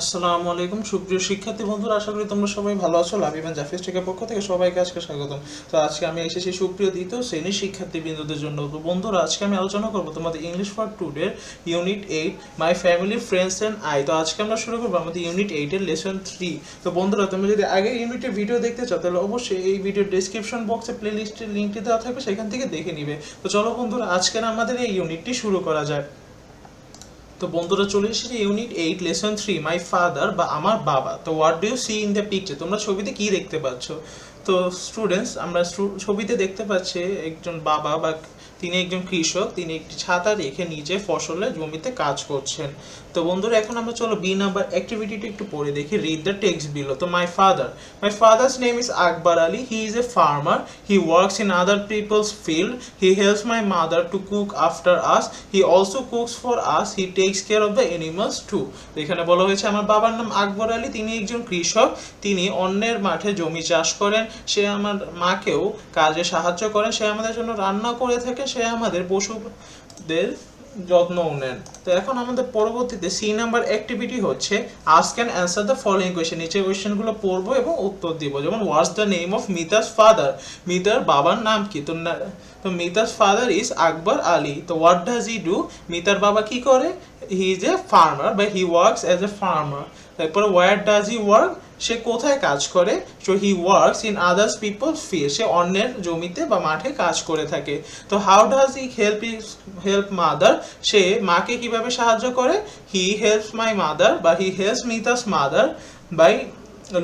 আসসালামু আলাইকুম। সুপ্রিয় শিক্ষার্থী বন্ধুরা, আশা করি তোমরা সবাই ভালো আছো। লাভিবান জাফিস টেকের পক্ষ থেকে সবাইকে আজকে স্বাগতম। তো আজকে আমি এসেছি সুপ্রিয় দ্বিতীয় শ্রেণির শিক্ষার্থী বিন্দুদের জন্য। তো বন্ধুরা, আজকে আমি আলোচনা করব তোমাদের English for টুডের unit eight my family friends and I তো আজকে আমরা শুরু করব আমাদের ইউনিট এইটের লেসন থ্রি তো বন্ধুরা, তুমি যদি আগের ইউনিটের ভিডিও দেখতে চাও, তাহলে অবশ্যই এই ভিডিওর ডিসক্রিপশন বক্সে প্লে লিস্টের লিঙ্কটি দেওয়া থাকবে, সেখান থেকে দেখে নিবে। তো চলো বন্ধুরা আজকের আমাদের এই ইউনিটটি শুরু করা যায় তো বন্ধুরা, চলে এসেছি unit eight lesson three my father বা আমার বাবা। তো what do see in the picture তোমরা ছবিতে কি দেখতে পাচ্ছ? তো স্টুডেন্টস আমরা ছবিতে দেখতে পাচ্ছি একজন বাবা বা তিনি একজন কৃষক, তিনি একটি ছাতা রেখে নিজে ফসলের জমিতে কাজ করছেন। তো বন্ধুরা, এখন আমরা চলো বি নাম্বার অ্যাক্টিভিটিটা একটু পড়ে দেখি। রিড দ্য টেক্সট বিলো তো my father my father's name is Akbar Ali he is a farmer he works in other people's field he helps my mother to cook after us he also cooks for us he takes care of the animals too এখানে বলা হয়েছে, আমার বাবার নাম আকবর আলী, তিনি একজন কৃষক, তিনি অন্যের মাঠে জমি চাষ করেন, সে আমার মাকেও কাজে সাহায্য করেন, সে আমাদের জন্য রান্না করে থাকে সে আমাদের পশুদের যত্নও নেন। তো এখন আমাদের পরবর্তীতে সি নাম্বার অ্যাক্টিভিটি হচ্ছে ask can answer the following question নিচে কোয়েশ্চেনগুলো পড়ব এবং উত্তর দিব। যেমন হোয়াটস দ্য নেম অফ মিতার ফাদার মিতার বাবার নাম কি? তো তো মিতাস ফাদার ইজ আকবর আলী। তো হোয়াট ডাজ হি ডু মিতার বাবা কি করে? হি ইজ এ ফার্মার বা he works as a farmer তারপরে ওয়ার ডাজ হি ওয়ার্ক সে কোথায় কাজ করে? So he works in others people field সে অন্যের জমিতে বা মাঠে কাজ করে থাকে। তো how does he help his help mother সে মাকে কীভাবে সাহায্য করে? হি হেল্পস মাই মাদার বা he helps Mita's mother by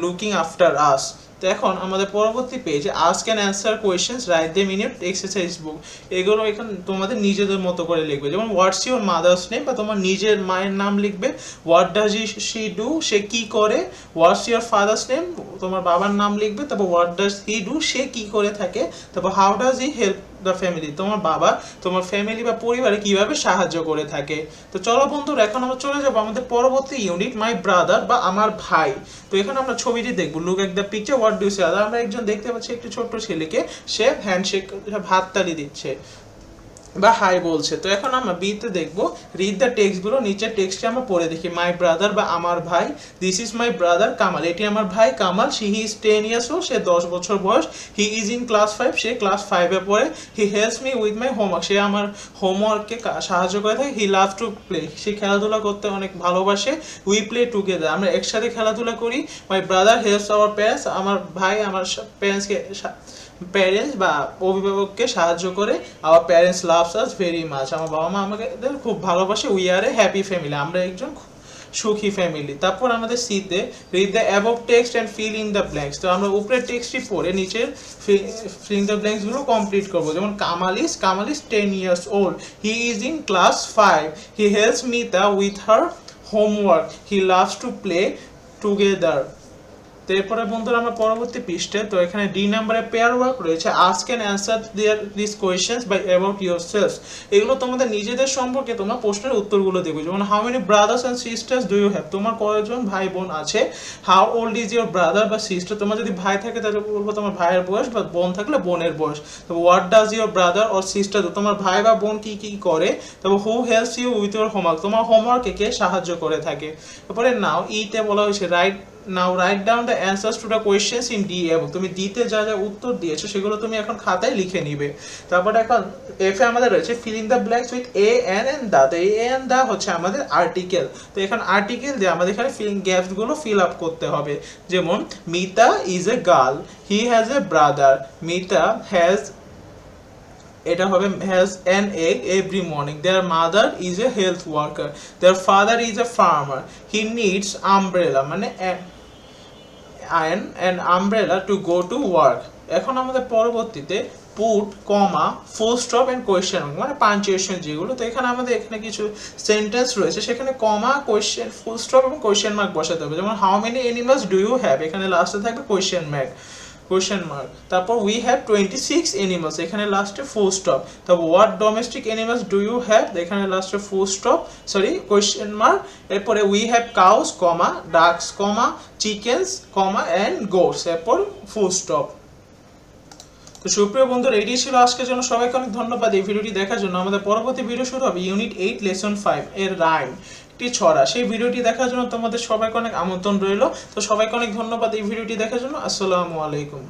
looking after us তো এখন আমাদের পরবর্তী পেজে ask can answer questions right they minute exercise book এগুলো এখানে তোমাদের নিজেদের মতো করে লিখবে। যেমন হোয়াটস ইউর মাদার্স নেম বা তোমার নিজের মায়ের নাম লিখবে। What does he she do সে কি করে? হোয়াটস ইউর ফাদার্স নেম তোমার বাবার নাম লিখবে। তারপর হোয়াট ডাজ হি ডু সে কি করে থাকে? তারপর how does he help the family তোমার বাবা, তোমার ফ্যামিলি বা পরিবারে কীভাবে সাহায্য করে থাকে? তো চলো বন্ধুরা, এখন আমরা চলে যাব আমাদের পরবর্তী ইউনিট মাই ব্রাদার বা আমার ভাই। তো এখানে আমরা ছবিটি দেখব। Look at the picture what do সে আমরা একজন দেখতে পাচ্ছি একটি ছোট্ট ছেলেকে, সে হ্যান্ডশেক হাততালি দিচ্ছে। বা হাই বলছে। তো এখন আমরা বিতে দেখব রিড দ্য টেক্সটগুলো নিচের টেক্সটে আমরা পড়ে দেখি মাই ব্রাদার বা আমার ভাই this is my brother Kamal. এটি আমার ভাই Kamal see he is ten years ও সে দশ বছর বয়স he is in class five say class ফাইভে পড়ে he helps me with my homework সে আমার হোমওয়ার্ককে সাহায্য করে থাকে হি লাভ টু প্লে সে খেলাধুলা করতে অনেক ভালোবাসে উই প্লে টুগেদার আমরা একসাথে খেলাধুলা করি my brother helps our parents আমার ভাই আমার প্যারেন্টসকে প্যারেন্টস বা অভিভাবককে সাহায্য করে আমার parents loves us very much আমার বাবা মা আমাকে খুব ভালোবাসে we are a happy family আমরা একজন সুখী ফ্যামিলি তারপর আমাদের সিতে read the above text and fill in the blanks তো আমরা উপরের টেক্সটটি পড়ে নিচের ফিল ইন দ্য ব্ল্যাঙ্কসগুলো কমপ্লিট করব। যেমন Kamal is Kamal is ten years old he is in class five he helps Mita with her homework he loves to play together তো এরপরে বন্ধুরা আমরা পরবর্তী পৃষ্ঠে, তো এখানে ডি নাম্বারে পেয়ার ওয়ার্ক রয়েছে ask and answer there this questions by about yourselves এগুলো তোমাদের নিজেদের সম্পর্কে তোমরা প্রশ্নের উত্তরগুলো দেবে যেমন how many brothers and sisters do you have তোমার কয়জন ভাই বোন আছে? How old is your brother বা সিস্টার তোমার যদি ভাই থাকে, তাহলে বলব তোমার ভাইয়ের বয়স বা বোন থাকলে বোনের বয়স। তো what does your brother or sister তোমার ভাই বা বোন কি কি করে? তারপর who helps you with your homework তোমার হোমওয়ার্কে কে সাহায্য করে থাকে? তারপরে নাও ইতে বলা হয়েছে write now write down the answers to the questions in D এবং তুমি ডিতে যা যা উত্তর দিয়েছ, সেগুলো তুমি এখন খাতায় লিখে নিবে। তারপরে এখন এফ এ আমাদের রয়েছে fill in the blanks with a an and the তো এ এন দা হচ্ছে আমাদের আর্টিকেল তো এখন আর্টিকেল দিয়ে আমাদের এখানে ফিলিং গ্যাপসগুলো ফিল আপ করতে হবে। যেমন Mita is a girl he has a brother Mita has এটা হবে has an egg every morning their mother is a health worker their father is a farmer he needs umbrella মানে an an umbrella to go to work এখন আমাদের পরবর্তীতে put comma full stop and question মানে punctuation যেগুলো, তো এখানে আমাদের এখানে কিছু সেন্টেন্স রয়েছে, সেখানে কমা কোয়েশ্চেন ফুল স্টপ এবং কোয়েশ্চেন মার্ক বসাতে হবে। যেমন how many animals do you have এখানে লাস্টে থাকবে কোয়েশ্চেন মার্ক কোয়েশ্চেন মার্ক তারপর we have twenty six animals এখানে লাস্টে ফুল স্টপ তারপর what domestic animals do you have এখানে লাস্টে full stop sorry question mark এরপরে we have cows comma ducks comma chickens comma and goats এরপর full stop তো সুপ্রিয় বন্ধুরা এটি ছিল আজকের জন্য। সবাইকে অনেক ধন্যবাদ এই ভিডিওটি দেখার জন্য। আমাদের পরবর্তী ভিডিও শুরু হবে ইউনিট এইট লেসন ফাইভ এর রাইম একটি ছড়া। সেই ভিডিওটি দেখার জন্য তোমাদের সবাইকে অনেক আমন্ত্রণ রইল। তো সবাইকে অনেক ধন্যবাদ এই ভিডিওটি দেখার জন্য। আসসালামু আলাইকুম।